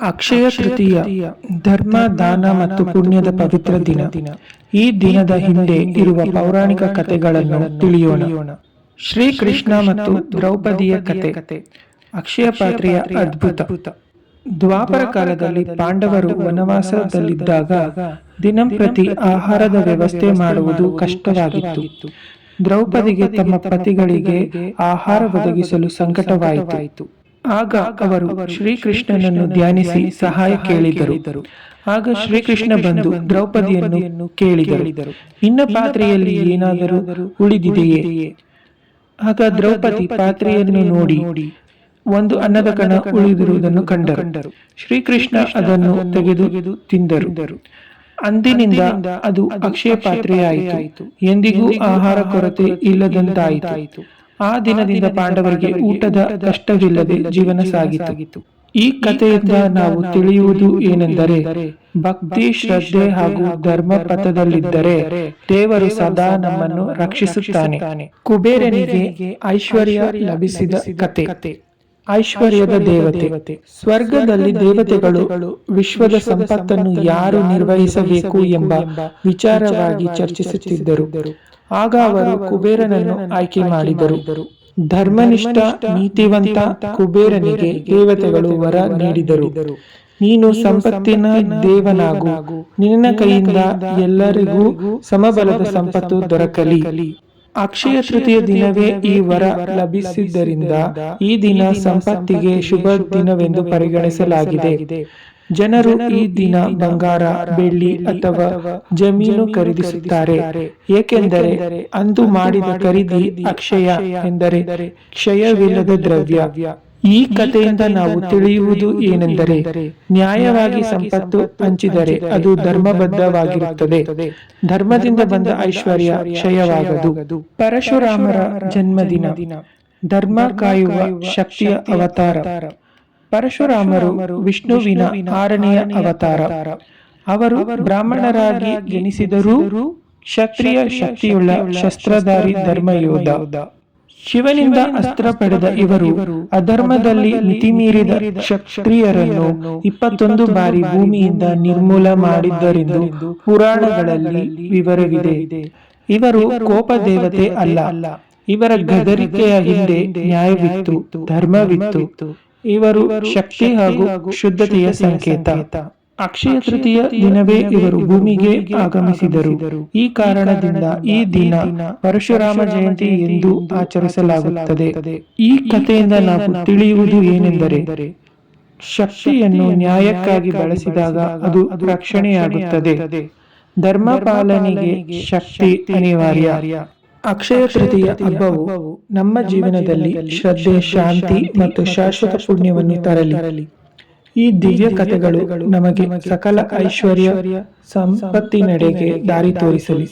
ಅಕ್ಷಯ ತೃತೀಯ ಧರ್ಮ ದಾನ ಮತ್ತು ಪುಣ್ಯದ ಪವಿತ್ರ ದಿನ. ಈ ದಿನದ ಹಿಂದೆ ಇರುವ ಪೌರಾಣಿಕ ಕಥೆಗಳನ್ನು ತಿಳಿಯೋಣ. ಶ್ರೀಕೃಷ್ಣ ಮತ್ತು ದ್ರೌಪದಿಯ ಕತೆ. ಅಕ್ಷಯ ಪಾತ್ರೆಯ ಅದ್ಭುತ. ದ್ವಾಪರ ಕಾಲದಲ್ಲಿ ಪಾಂಡವರು ವನವಾಸದಲ್ಲಿದ್ದಾಗ ದಿನಂಪ್ರತಿ ಆಹಾರದ ವ್ಯವಸ್ಥೆ ಮಾಡುವುದು ಕಷ್ಟವಾಗಿತ್ತು. ದ್ರೌಪದಿಗೆ ತಮ್ಮ ಪತಿಗಳಿಗೆ ಆಹಾರ ಒದಗಿಸಲು ಸಂಕಟವಾಯಿತು. ಆಗ ಅವರು ಶ್ರೀಕೃಷ್ಣನನ್ನು ಧ್ಯಾನಿಸಿ ಸಹಾಯ ಕೇಳಿದರು. ಆಗ ಶ್ರೀಕೃಷ್ಣ ಬಂದು ದ್ರೌಪದಿಯನ್ನು ಕೇಳಿದರು. ಇನ್ನ ಪಾತ್ರೆಯಲ್ಲಿ ಏನಾದರೂ ಉಳಿದಿದೆಯೇ? ಆಗ ದ್ರೌಪದಿ ಪಾತ್ರೆಯನ್ನು ನೋಡಿ ಒಂದು ಅನ್ನದ ಕಣ ಉಳಿದಿರುವುದನ್ನು ಕಂಡರು. ಶ್ರೀಕೃಷ್ಣ ಅದನ್ನು ತೆಗೆದು ತಿಂದರು. ಅಂದಿನಿಂದ ಅದು ಅಕ್ಷಯ ಪಾತ್ರೆಯಾಯಿತು. ಎಂದಿಗೂ ಆಹಾರ ಕೊರತೆ ಇಲ್ಲದಂತಾಯಿತು. ಆ ದಿನದಿಂದ ಪಾಂಡವರಿಗೆ ಊಟದ ಕಷ್ಟವಿಲ್ಲದೆ ಜೀವನ ಸಾಗಿತು. ಈ ಕಥೆಯಿಂದ ನಾವು ತಿಳಿಯುವುದು ಏನೆಂದರೆ ಭಕ್ತಿ ಶ್ರದ್ಧೆ ಹಾಗೂ ಧರ್ಮ ಪಥದಲ್ಲಿದ್ದರೆ ದೇವರು ಸದಾ ನಮ್ಮನ್ನು ರಕ್ಷಿಸುತ್ತಾನೆ. ಕುಬೇರನಿಗೆ ಐಶ್ವರ್ಯ ಲಭಿಸಿದ ಕತೆ. ಐಶ್ವರ್ಯದ ದೇವತೆ. ಸ್ವರ್ಗದಲ್ಲಿ ದೇವತೆಗಳು ವಿಶ್ವದ ಸಂಪತ್ತನ್ನು ಯಾರು ನಿರ್ವಹಿಸಬೇಕು ಎಂಬ ವಿಚಾರವಾಗಿ ಚರ್ಚಿಸುತ್ತಿದ್ದರು. ಆಗ ಅವರು ಕುಬೇರನನ್ನು ಆಯ್ಕೆ ಮಾಡಿದರು. ಧರ್ಮನಿಷ್ಠ ನೀತಿವಂತ ಕುಬೇರನಿಗೆ ದೇವತೆಗಳು ವರ ನೀಡಿದರು. ನೀನು ಸಂಪತ್ತಿನ ದೇವನಾಗು. ನಿನ್ನ ಕೈಯಿಂದ ಎಲ್ಲರಿಗೂ ಸಮಬಲದ ಸಂಪತ್ತು ದೊರಕಲಿ. ಅಕ್ಷಯ ತೃತೀಯ ದಿನವೇ ಈ ವರ ಲಭಿಸಿದ್ದರಿಂದ ಈ ದಿನ ಸಂಪತ್ತಿಗೆ ಶುಭ ದಿನವೆಂದು ಪರಿಗಣಿಸಲಾಗಿದೆ. ಜನರು ಈ ದಿನ ಬಂಗಾರ ಬೆಳ್ಳಿ ಅಥವಾ ಜಮೀನು ಖರೀದಿಸುತ್ತಾರೆ. ಏಕೆಂದರೆ ಅಂದು ಮಾಡಿದ ಖರೀದಿ ಅಕ್ಷಯ ಎಂದರೆ ಕ್ಷಯವಿಲ್ಲದ ದ್ರವ್ಯ. ಈ ಕಥೆಯಿಂದ ನಾವು ತಿಳಿಯುವುದು ಏನೆಂದರೆ ನ್ಯಾಯವಾಗಿ ಸಂಪತ್ತು ಹಂಚಿದರೆ ಅದು ಧರ್ಮಬದ್ಧವಾಗಿರುತ್ತದೆ. ಧರ್ಮದಿಂದ ಬಂದ ಐಶ್ವರ್ಯ ಕ್ಷಯವಾಗದು. ಪರಶುರಾಮರ ಜನ್ಮದಿನ. ಧರ್ಮ ಕಾಯುವ ಶಕ್ತಿಯ ಅವತಾರ. ಪರಶುರಾಮರು ವಿಷ್ಣುವಿನ ಆರನೆಯ ಅವತಾರ. ಅವರು ಬ್ರಾಹ್ಮಣರಾಗಿ ಜನಿಸಿದರೂ ಕ್ಷತ್ರಿಯ ಶಕ್ತಿಯುಳ್ಳ ಶಸ್ತ್ರಧಾರಿ ಧರ್ಮಯೋಧ. ಶಿವನಿಂದ ಅಸ್ತ್ರ ಪಡೆದ ಇವರು ಅಧರ್ಮದಲ್ಲಿ ಮಿತಿಮೀರಿದ ಕ್ಷತ್ರಿಯರನ್ನು ಇಪ್ಪತ್ತೊಂದು ಬಾರಿ ಭೂಮಿಯಿಂದ ನಿರ್ಮೂಲ ಮಾಡಿದ್ದರೆಂದು ಪುರಾಣಗಳಲ್ಲಿ ವಿವರವಿದೆ. ಇವರು ಕೋಪ ದೇವತೆ ಅಲ್ಲ. ಇವರ ಗದರಿಕೆಯ ಹಿಂದೆ ನ್ಯಾಯವಿತ್ತು ಧರ್ಮವಿತ್ತು. ಇವರು ಶಕ್ತಿ ಹಾಗೂ ಶುದ್ಧತೆಯ ಸಂಕೇತ. ಅಕ್ಷಯ ತೃತೀಯ ದಿನವೇ ಇವರು ಭೂಮಿಗೆ ಆಗಮಿಸಿದರು. ಈ ಕಾರಣದಿಂದ ಈ ದಿನ ಪರಶುರಾಮ ಜಯಂತಿ ಎಂದು ಆಚರಿಸಲಾಗುತ್ತದೆ. ಈ ಕಥೆಯಿಂದ ನಾವು ತಿಳಿಯುವುದು ಏನೆಂದರೆ ಶಕ್ತಿಯನ್ನು ನ್ಯಾಯಕ್ಕಾಗಿ ಬಳಸಿದಾಗ ಅದು ರಕ್ಷಣೆಯಾಗುತ್ತದೆ. ಧರ್ಮ ಪಾಲನೆಗೆ ಶಕ್ತಿ ಅನಿವಾರ್ಯ. ಅಕ್ಷಯ ತೃತೀಯ ಹಬ್ಬವು ನಮ್ಮ ಜೀವನದಲ್ಲಿ ಶ್ರದ್ಧೆ ಶಾಂತಿ ಮತ್ತು ಶಾಶ್ವತ ಪುಣ್ಯವನ್ನು ತರಲಿ. ಈ ದಿವ್ಯ ಕಥೆಗಳು ನಮಗೆ ಸಕಲ ಐಶ್ವರ್ಯ ಸಂಪತ್ತಿನೆಡೆಗೆ ದಾರಿ ತೋರಿಸಲಿ.